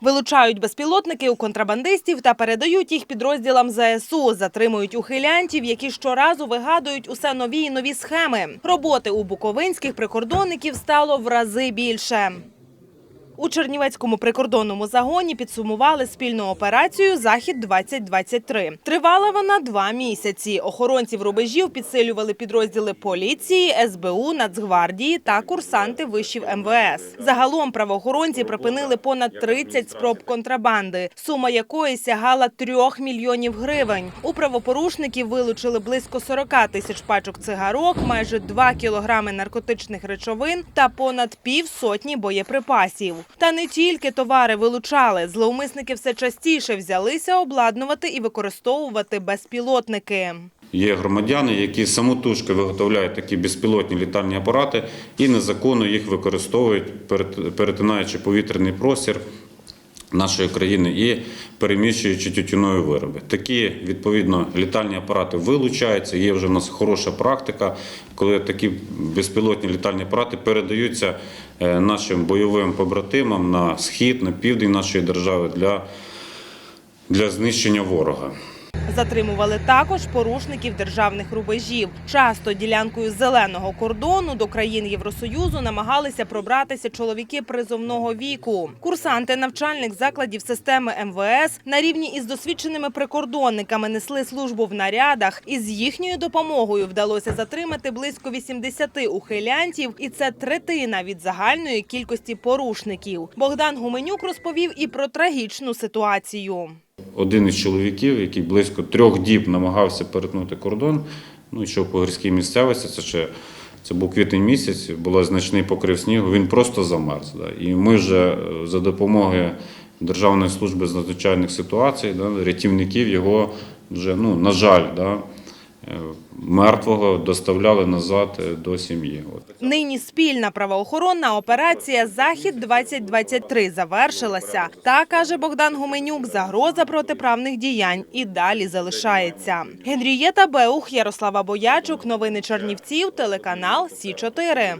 Вилучають безпілотники у контрабандистів та передають їх підрозділам ЗСУ. Затримують ухилянтів, які щоразу вигадують усе нові і нові схеми. Роботи у буковинських прикордонників стало в рази більше. У Чернівецькому прикордонному загоні підсумували спільну операцію Захід 2023 Тривала вона два місяці. Охоронців рубежів підсилювали підрозділи поліції, СБУ, Нацгвардії та курсанти вишів МВС. Загалом правоохоронці припинили понад 30 спроб контрабанди, сума якої сягала 3 мільйонів гривень. У правопорушників вилучили близько 40 тисяч пачок цигарок, майже 2 кілограми наркотичних речовин та понад півсотні боєприпасів. Та не тільки товари вилучали. Зловмисники все частіше взялися обладнувати і використовувати безпілотники. Є громадяни, які самотужки виготовляють такі безпілотні літальні апарати і незаконно їх використовують, перет- перетинаючи повітряний простір нашої країни і переміщуючи тютюнові вироби. Такі відповідно літальні апарати вилучаються. Є вже в нас хороша практика, коли такі безпілотні літальні апарати передаються е, нашим бойовим побратимам на схід, на південь нашої держави для, для знищення ворога. Затримували також порушників державних рубежів. Часто ділянкою зеленого кордону до країн Євросоюзу намагалися пробратися чоловіки призовного віку. Курсанти навчальних закладів системи МВС на рівні із досвідченими прикордонниками несли службу в нарядах. І з їхньою допомогою вдалося затримати близько 80 ухилянтів, і це третина від загальної кількості порушників. Богдан Гуменюк розповів і про трагічну ситуацію. Один із чоловіків, який близько трьох діб намагався перетнути кордон, ну йшов по гірській місцевості, це ще це був квітень місяць, був значний покрив снігу, він просто замерз. Да. І ми вже е, за допомогою Державної служби з надзвичайних ситуацій, да, рятівників його вже, ну, на жаль, да, мертвого доставляли назад е, до сім'ї. Нині спільна правоохоронна операція Захід 2023 завершилася. Та каже Богдан Гуменюк, загроза протиправних діянь і далі залишається. Генрієта Беух, Ярослава Боячук, новини Чернівців, телеканал Сі 4